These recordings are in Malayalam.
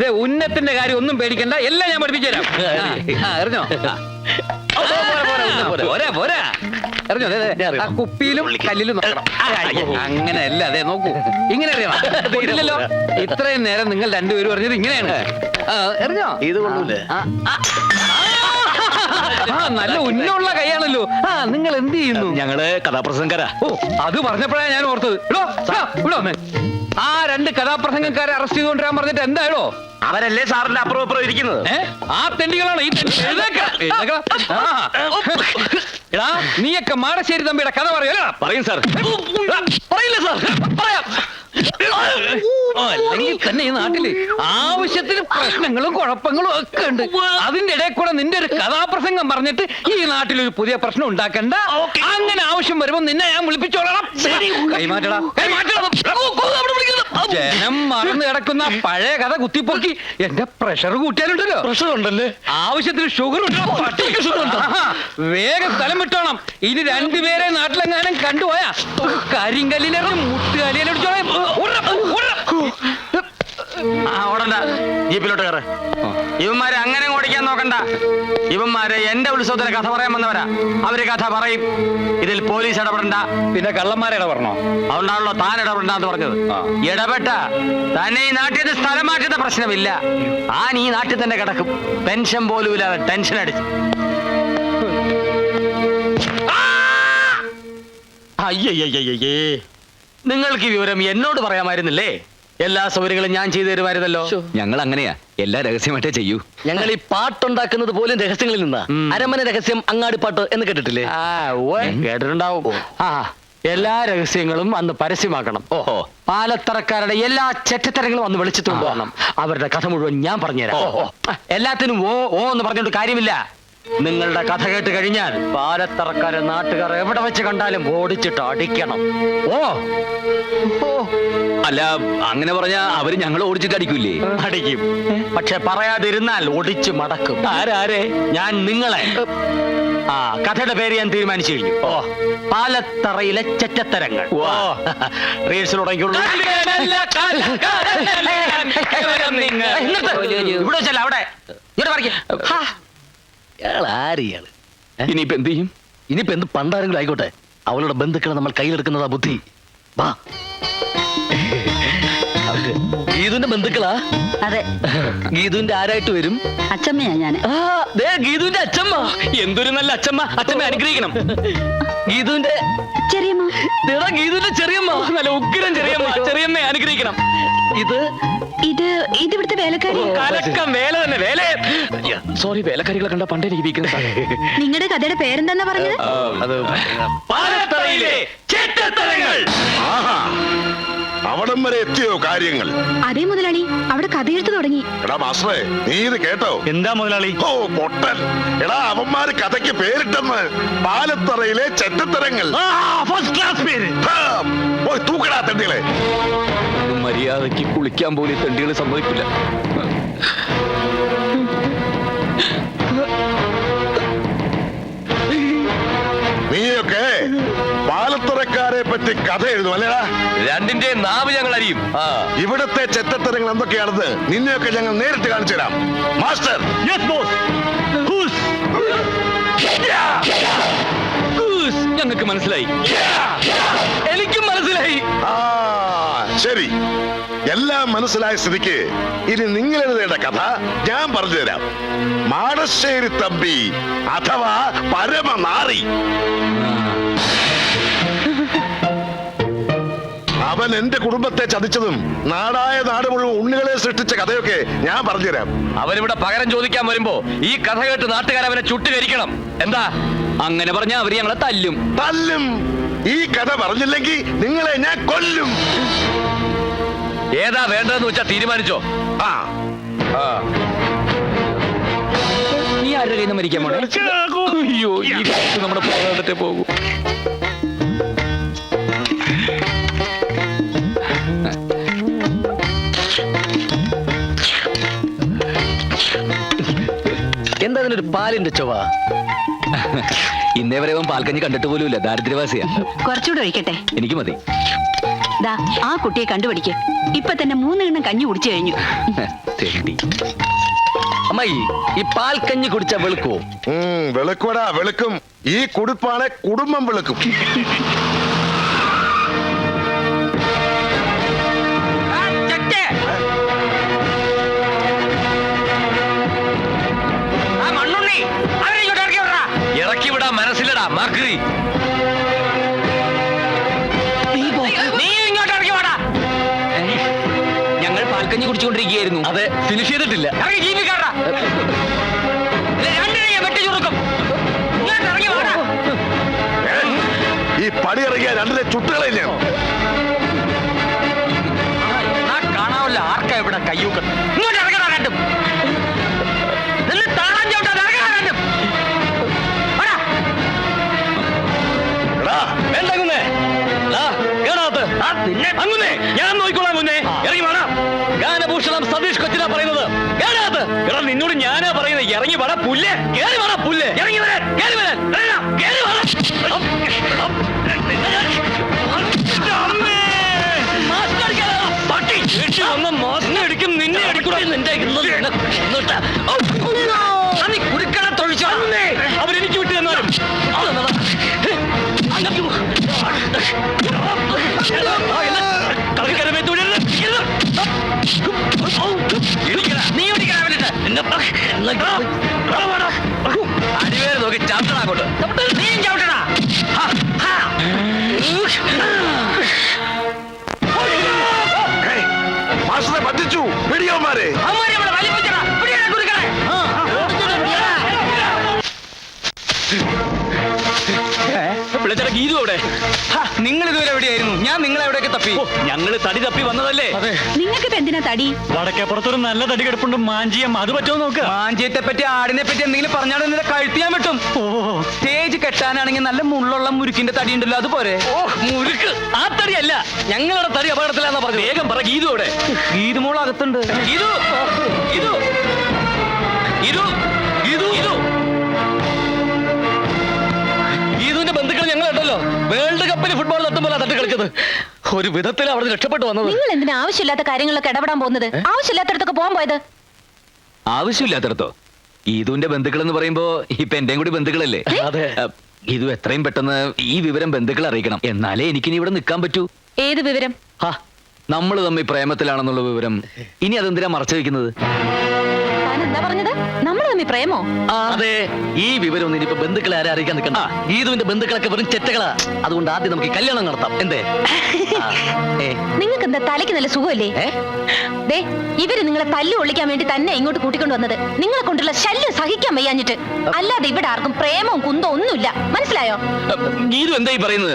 ദേ, ഉന്നത്തിന്റെ കാര്യം ഒന്നും പേടിക്കണ്ട. എല്ലാം ഞാൻ പഠിപ്പിച്ചു തരാം. അറിഞ്ഞോ പോരാ, ആ കുപ്പിയിലും കല്ലിലും നോക്കണം. അങ്ങനെയല്ല അതെ നോക്കൂ. ഇങ്ങനെ അറിയണം ഇല്ലല്ലോ. ഇത്രയും നേരം നിങ്ങൾ രണ്ടുപേരും പറഞ്ഞത് ഇങ്ങനെയാണ്. അറിഞ്ഞോ എറിഞ്ഞോ? ഇത് കൊള്ളൂലേ ആ, നല്ല ഉന്നുള്ള കൈയാണല്ലോ. ആ നിങ്ങൾ എന്ത് ചെയ്യുന്നു? ഞങ്ങൾ കഥാപ്രസംഗരാ. ഓ അത് പറഞ്ഞപ്പോഴാണ് ഞാൻ ഓർത്തത്. ഇടോ ഇടോ. ആ രണ്ട് കഥാപ്രസംഗക്കാരെ അറസ്റ്റ് ചെയ്തുകൊണ്ടിരാൻ പറഞ്ഞിട്ട് എന്തായാലോ അവരല്ലേ സാറിന്റെ അപ്പുറം അപ്പുറം ഇരിക്കുന്നത്? ഏ? ആ തെണ്ടികളാണ് ഈ തെണ്ടി- എഴുന്നേക്ക, എഴുന്നേക്ക. ആ. എടാ നീയൊക്കെ മാടശ്ശേരി തമ്പിയുടെ കഥ പറയൂ പറയും സാർ. പറയില്ല സാർ. പറയാം. അല്ലെങ്കിൽ തന്നെ ഈ നാട്ടിൽ ആവശ്യത്തിന് പ്രശ്നങ്ങളും കുഴപ്പങ്ങളും ഒക്കെ ഉണ്ട്. അതിന്റെ ഇടയിൽ കൂടെ നിന്റെ ഒരു കഥാപ്രസംഗം പറഞ്ഞിട്ട് ഈ നാട്ടിൽ ഒരു പുതിയ പ്രശ്നം ഉണ്ടാക്കണ്ട. അങ്ങനെ ആവശ്യം വരുമ്പോ നിന്നെ ഞാൻ വിളിപ്പിച്ചോളാം. കൈമാറ്റടാ. ജനം മറന്നു കിടക്കുന്ന പഴയ കഥ കുത്തിപ്പൊക്കി. എന്റെ പ്രഷർ കൂട്ടിയാലുണ്ടല്ലോ. പ്രഷർ ഉണ്ടല്ലേ? ആവശ്യത്തിന് ഷുഗർ വേഗം സ്ഥലം വിട്ടോണം. ഇനി രണ്ടുപേരെ നാട്ടിലെങ്ങാനും കണ്ടുപോയാ. കരിങ്കല്ലിനെ മുട്ടുകാലിയിലടിച്ചോളാം ആ ഓടണ്ട. ജീപ്പിലോട്ട് കയറ്. ഇവന്മാരെ അങ്ങനെ ഓടിക്കാൻ നോക്കണ്ട. ഇവന്മാരെ എന്റെ ഉത്സവത്തിന് കഥ പറയാൻ വന്നവരാ. അവർ കഥ പറയും. ഇതിൽ പോലീസ് ഇടപെടണ്ട. പിന്നെ കള്ളന്മാരെ ഇടപെടണോ? അതുകൊണ്ടാണല്ലോ താൻ ഇടപെടണ്ടെന്ന് പറഞ്ഞത്. ഇടപെട്ട തന്നെ ഈ നാട്ടിൽ സ്ഥലം മാറ്റുന്ന പ്രശ്നമില്ല. ആൻ ഈ നാട്ടിൽ തന്നെ കിടക്കും. പെൻഷൻ പോലും ഇല്ലാതെ ടെൻഷൻ അടിച്ചു. അയ്യയ്യയ്യേ നിങ്ങൾക്ക് ഈ വിവരം എന്നോട് പറയാമായിരുന്നില്ലേ? എല്ലാ സൗകര്യങ്ങളും ഞാൻ ചെയ്തു തരുമായിരുന്നല്ലോ. ഞങ്ങൾ അങ്ങനെയാ. എല്ലാ രഹസ്യമായിട്ടേ ചെയ്യൂ. ഞങ്ങൾ ഈ പാട്ടുണ്ടാക്കുന്നത് പോലും രഹസ്യങ്ങളിൽ നിന്നാ. അരമന രഹസ്യം അങ്ങാടിപ്പാട്ട് എന്ന് കേട്ടിട്ടില്ലേ? കേട്ടിട്ടുണ്ടാവും. ആ എല്ലാ രഹസ്യങ്ങളും അന്ന് പരസ്യമാക്കണം. ഓഹോ. പാലത്തറക്കാരുടെ എല്ലാ ചെറ്റത്തരങ്ങളും അന്ന് വിളിച്ചിട്ടുണ്ടോ അവരുടെ കഥ മുഴുവൻ ഞാൻ പറഞ്ഞുതരാം. എല്ലാത്തിനും ഓ ഓ എന്ന് പറഞ്ഞുകൊണ്ട് കാര്യമില്ല. നിങ്ങളുടെ കഥ കേട്ട് കഴിഞ്ഞാൽ പാലത്തറക്കാര് നാട്ടുകാർ എവിടെ വെച്ച് കണ്ടാലും ഓടിച്ചിട്ട് അടിക്കണം ഓ ഓ അല്ല അങ്ങനെ പറഞ്ഞാ അവർ ഞങ്ങൾ ഓടിച്ചിട്ട് അടിക്കൂലേ അടിക്കും പക്ഷെ പറയാതിരുന്നാൽ ഒടിച്ചു മടക്കും ആരാരെ ഞാൻ നിങ്ങളെ ആ കഥയുടെ പേര് ഞാൻ തീരുമാനിച്ചു കഴിഞ്ഞു ഓ പാലത്തറയിലെ ചെറ്റത്തരങ്ങൾ ഓ. റീൽസ് തുടങ്ങിയുള്ളൂ ഇവിടെ വെച്ചല്ല അവിടെ ഇവിടെ പറിക്ക്. ഇയാൾ ഇനിയിപ്പോ എന്ത് ചെയ്യും? ഇനിയിപ്പോ എന്ത് പണ്ടാരെങ്കിലും ആയിക്കോട്ടെ. അവളുടെ ബന്ധുക്കളെ നമ്മൾ കയ്യിലെടുക്കുന്നതാ ബുദ്ധി. വാ. ഗീതുവിന്റെ ബന്ധുക്കളാ? അതെ. ഗീതുവിന്റെ ആരായിട്ട് വരും? അച്ചമ്മയാ ഞാൻ ഗീതുവിന്റെ അച്ഛമ്മ എന്തൊരു നല്ല അച്ഛമ്മ അച്ഛമ്മ അനുഗ്രഹിക്കണം. ഗീതുവിന്റെ ചെറിയമ്മ. ഗീതുവിന്റെ ചെറിയമ്മ. നല്ല ഉഗ്രം ചെറിയമ്മ. ചെറിയമ്മ അനുഗ്രഹിക്കണം. ഇത് ഇത് ഇത് ഇവിടുത്തെ വേലക്കാരി കലക്കം വേല തന്നെ വേല സോറി വേലക്കാരികളെ കണ്ട പണ്ടേ ഇരിക്കുന്നത്. നിങ്ങളുടെ കഥയുടെ പേരെന്താ പറഞ്ഞത്? അത് പാലത്തറയിലെ ചെറ്റത്തരങ്ങൾ ആഹാ. അവിടം വരെ എത്തിയോ കാര്യങ്ങൾ? അതേ മുതലാളി അവിടെ കഥയെടുത്ത് തുടങ്ങി. എടാ മാസ്റ്ററെ നീ ഇത് കേട്ടോ? എന്താ മുതലാളി? ഓ പൊട്ടൻ. എടാ അവന്മാര് കഥയ്ക്ക് പേരിട്ടെന്ന്. പാലത്തറയിലെ ചെറ്റത്തരങ്ങൾ ഫസ്റ്റ് ക്ലാസ് പേര്. പോയി തൂക്കടാ തെണ്ടികളെ. മര്യാദയ്ക്ക് കുളിക്കാൻ പോലും തെണ്ടികൾ സമ്മതിക്കില്ല. പാലത്തറക്കാരെ പറ്റി കഥ എഴുതും അല്ലേടാ? രണ്ടിന്റെ നാവ് ഞങ്ങൾ അറിയും ഇവിടത്തെ ചെറ്റത്തരങ്ങൾ എന്തൊക്കെയാണെന്ന് നിന്നെയൊക്കെ ഞങ്ങൾ നേരിട്ട് കാണിച്ചു തരാം. മാസ്റ്റർ. ഞങ്ങൾക്ക് മനസ്സിലായി. എനിക്കും മനസ്സിലായി. ശരി. എല്ലാം മനസ്സിലായ സ്ഥിതിക്ക് ഇനി നിങ്ങൾ എഴുതേണ്ട കഥ ഞാൻ പറഞ്ഞുതരാം മാടശ്ശേരി തമ്പി അഥവാ പരമനാറി. അവൻ എന്റെ കുടുംബത്തെ ചതിച്ചതും നാടായ നാട് മുഴുവൻ ഉണ്ണികളെ സൃഷ്ടിച്ച കഥയൊക്കെ ഞാൻ പറഞ്ഞുതരാം. അവരിവിടെ പകരം ചോദിക്കാൻ വരുമ്പോ ഈ കഥ കേട്ട് നാട്ടുകാർ അവനെ ചുട്ടുകരിക്കണം എന്താ? അങ്ങനെ പറഞ്ഞാ അവർ ഞങ്ങളെ തല്ലും. തല്ലും. ഈ കഥ പറഞ്ഞില്ലെങ്കിൽ നിങ്ങളെ ഞാൻ കൊല്ലും. ഏതാ വേണ്ടതെന്ന് വെച്ചാ തീരുമാനിച്ചോ. ആ. നീ ആരുടെ കയ്യിൽ നിന്ന് മരിക്കാൻ പോണേ? അയ്യോ നമ്മുടെ പോകും. പാലിന്റെ ചൊവ ഇന്നേ വരെ അവൻ പാൽക്കഞ്ഞി കണ്ടിട്ട് പോലുമില്ല. ദാരിദ്ര്യവാസിയാ. കുറച്ചുകൂടെ ഒഴിക്കട്ടെ. എനിക്ക് മതി. ദാ ആ കുട്ടിയെ കണ്ടുപിടിക്ക്. ഇപ്പൊ തന്നെ മൂന്നെണ്ണം കഞ്ഞി കുടിച്ചു കഴിഞ്ഞു. തെണ്ടി. അമ്മായി ഈ പാൽക്കഞ്ഞി കുടിച്ച വെളുക്കോ ഉം, വെളുക്കുവടാ വെളുക്കും. ഈ കുടുപ്പാണ് കുടുംബം വെളുക്കും. മാക്രി. ഞങ്ങൾ പാൽക്കഞ്ഞി കുടിച്ചുകൊണ്ടിരിക്കുകയായിരുന്നു. അതെ ഫിനിഷ് ചെയ്തിട്ടില്ല. ഇറങ്ങി ഈ പടി ഇറങ്ങിയ രണ്ടിലെ ചുട്ടുകളെ ഞാൻ കാണാവല്ല ആർക്കാ ഇവിടെ കയ്യൂക്ക. സതീഷ് കൊച്ചിനാ പറയുന്നത് കേറാത്ത്. എടാ നിന്നോട് ഞാനാ പറയുന്നത് ഇറങ്ങി വട പുല്ലേ കേറി വട പുല്ലേ ഇറങ്ങി വരാൻ കേറി വരാൻ കേറി വേണം അടിക്കും നിന്നെ അടിക്കൂടാ നിന്റെ കുരുക്കളെ തൊഴിച്ചോ അവരെനിക്ക് വിട്ടു തന്നാലും തുടരുത് നീ ഓടിക്കടാ അവനിട്ട് അടിവേര് നോക്കി ചവിട്ടടാ അങ്ങോട്ട് നീയും ചവിട്ടടാ നിങ്ങളെ എവിടെയൊക്കെ തപ്പി? ഞങ്ങൾ തടി തപ്പി വന്നതല്ലേ? നിങ്ങൾക്ക് എന്തിനാ തടി? വടക്കപ്പുറത്തൊരു നല്ല തടി കിടപ്പുണ്ട് മാഞ്ചിയം. അത് പറ്റുമോ നോക്ക്. മാഞ്ചിയത്തെ പറ്റി ആടിനെ പറ്റി എന്തെങ്കിലും പറഞ്ഞാൽ നിന്നെ കഴുത്തിയാൻ പറ്റും സ്റ്റേജ് കെട്ടാനാണെങ്കിൽ നല്ല മുള്ളുള്ള മുരുക്കിന്റെ തടി ഉണ്ടല്ലോ അതുപോലെ മുരുക്ക്. ആ തടിയല്ല. ഞങ്ങളുടെ തടി അപകടത്തിലാന്നാ പറഞ്ഞു വേഗം പറ ഗീതു അവിടെ ഗീതുമോൾ അകത്തുണ്ട്. ഗീതു ഗീതു. ഗീതു ഗീതു ഗീതു. ഗീതുവിന്റെ ബന്ധുക്കൾ ഞങ്ങൾ ഉണ്ടല്ലോ. വേൾഡ് കപ്പിൽ ഫുട്ബോൾ തട്ടുമ്പോൾ തട്ട് കളിച്ചത്. ഒരു വിധത്തിൽ അവിടെ രക്ഷപ്പെട്ടു വന്നത്. നിങ്ങൾ എന്തിനാ ആവശ്യമില്ലാത്ത കാര്യങ്ങളൊക്കെ ഇടപെടാൻ പോകുന്നത്? ആവശ്യമില്ലാത്തടത്തൊക്കെ പോകാൻ പോയത്? ആവശ്യമില്ലാത്തടത്തോ? ഗീതുവിന്റെ ബന്ധുക്കൾ എന്ന് പറയുമ്പോ ഇപ്പൊ എന്റെയും കൂടി ബന്ധുക്കളല്ലേ? അതെ. ഗീതു എത്രയും പെട്ടെന്ന് ഈ വിവരം ബന്ധുക്കൾ അറിയിക്കണം. എന്നാലേ എനിക്കിനി ഇവിടെ നിൽക്കാൻ പറ്റൂ. ഏത് വിവരം? ഹാ നമ്മൾ തമ്മിൽ പ്രേമത്തിലാണെന്നുള്ള വിവരം. ഇനി അതെന്തിനാ മറച്ചു വെക്കുന്നത് താൻ എന്താ പറഞ്ഞത്? നമ്മൾ തമ്മിൽ പ്രേമോ? അതെ ഈ വിവരം ഇനിയിപ്പോ ബന്ധുക്കളെ ആരെ അറിയിക്കാൻ നിൽക്കണ്ട. ഗീതുവിന്റെ ബന്ധുക്കളൊക്കെ വെറും ചെറ്റകളാ. അതുകൊണ്ട് ആദ്യം നമുക്ക് കല്യാണം നടത്താം. എന്തേ? നിങ്ങൾക്ക് എന്താ തലയ്ക്ക് നല്ല സുഖമല്ലേ? ദേ ഇവർ നിങ്ങളെ തല്ലു ഒളിക്കാൻ വേണ്ടി തന്നെ ഇങ്ങോട്ട് കൂട്ടിക്കൊണ്ടു വന്നത്. നിങ്ങളെ കൊണ്ടുള്ള ശല്യം സഹിക്കാൻ വയ്യാഞ്ഞിട്ട്. അല്ലാതെ ഇവിടെ ആർക്കും പ്രേമവും കുന്തോ ഒന്നുമില്ല. മനസ്സിലായോ? ഗീതു എന്തായി പറയുന്നത്?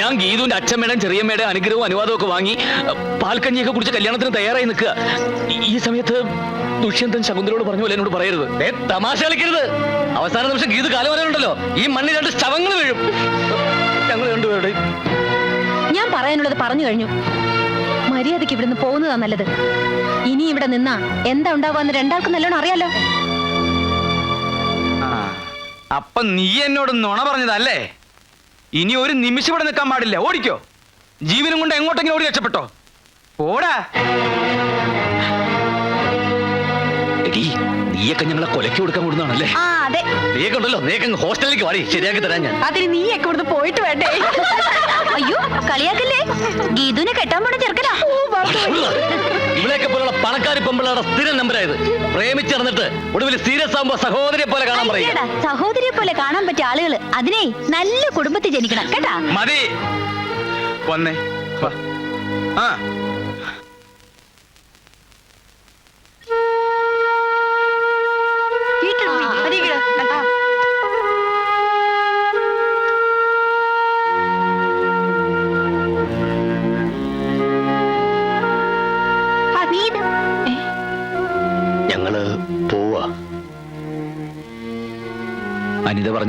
ഞാൻ ഗീതുവിന്റെ അച്ഛമ്മയുടെയും ചെറിയമ്മയുടെ അനുഗ്രഹവും അനുവാദവും ഒക്കെ വാങ്ങി പാൽക്കഞ്ഞിയൊക്കെ കുടിച്ച് കല്യാണത്തിന് തയ്യാറായി നിൽക്കുക. ഈ സമയത്ത് ദുഷ്യന്തൻ ശകുന്തലോട് പറഞ്ഞു പോലെ എന്നോട് പറയരുത്. ഏ, തമാശ കളിക്കരുത്. അവസാന നിമിഷം ഗീത് കാലം വരാനുണ്ടല്ലോ ഈ മണ്ണിൽ രണ്ട് ശവങ്ങൾ വീഴും. ഞങ്ങൾ രണ്ടുപേരുടെ ഞാൻ പറയാനുള്ളത് പറഞ്ഞു കഴിഞ്ഞു. മര്യാദയ്ക്ക് ഇവിടുന്ന് പോകുന്നതാ നല്ലത്. ഇനി ഇവിടെ നിന്നാ എന്താ ഉണ്ടാവാന്ന് രണ്ടാൾക്കും നല്ലോണം അറിയാലോ. അപ്പൊ നീ എന്നോട് നുണ പറഞ്ഞതല്ലേ? ഇനി ഒരു നിമിഷം ഇവിടെ നിൽക്കാൻ പാടില്ല. ഓടിക്കോ. ജീവനും കൊണ്ട് എങ്ങോട്ടെങ്കിലും ഓടി രക്ഷപ്പെട്ടോ. ഓടാ. എടീ, നീയൊക്കെ ഞങ്ങളെ കൊലക്കി കൊടുക്കാൻ കൂടുന്നതാണല്ലേ? ആ അതെ. നീയൊക്കെ ഉണ്ടല്ലോ നീയൊക്കെ ഹോസ്റ്റലിലേക്ക് വാടി ശരിയാക്കി തരാൻ ഞാൻ. അതിന് നീയൊക്കെ ഇവിടുന്ന് പോയിട്ട് വേണ്ടേ? അയ്യോ കളിയാക്കല്ലേ? ഗീതുനെ കെട്ടാൻ പോണ ചെറുക്കനാ. ഇവിടെയൊക്കെ പോലുള്ള പണക്കാരി പെമ്പിളയുടെ സ്ഥിരം നമ്പരായത് പ്രേമിച്ചിറന്നിട്ട് ഒടുവിൽ സീരിയസ് ആകുമ്പോ സഹോദരിയെ പോലെ കാണാൻ പറയും. സഹോദരിയെ പോലെ കാണാൻ പറ്റിയ ആളുകൾ. അതിനെ നല്ല കുടുംബത്തിൽ ജനിക്കണം കേട്ടാ? മതി. വന്നേ വാ. ആ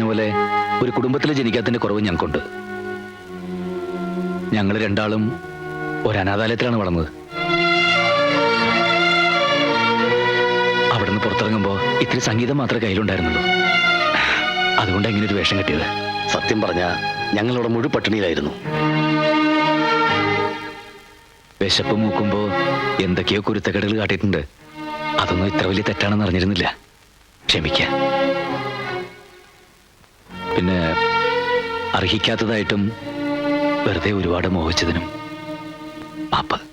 പോലെ ഒരു കുടുംബത്തിൽ ജനിക്കാത്തതിന്റെ കുറവ് ഞങ്ങൾക്കുണ്ട്. ഞങ്ങൾ രണ്ടാളും ഒരു അനാഥാലയത്തിലാണ് വളർന്നത്. അവിടുന്ന് പുറത്തിറങ്ങുമ്പോൾ ഇത്തിരി സംഗീതം മാത്രമേ കയ്യിലുണ്ടായിരുന്നുള്ളൂ. അതുകൊണ്ട് എങ്ങനെ ഒരു വേഷം കിട്ടിയത്. സത്യം പറഞ്ഞ ഞങ്ങളവിടെ മുഴു പട്ടിണിയിലായിരുന്നു. വിശപ്പ് മൂക്കുമ്പോ എന്തൊക്കെയോ കുരുത്തക്കടകൾ കാട്ടിയിട്ടുണ്ട്. അതൊന്നും ഇത്ര വലിയ തെറ്റാണെന്ന് അറിഞ്ഞിരുന്നില്ല. ക്ഷമിക്ക. പിന്നെ അർഹിക്കാത്തതായിട്ടും വെറുതെ ഒരുപാട് മോഹിച്ചതിനും. മാപ്പ്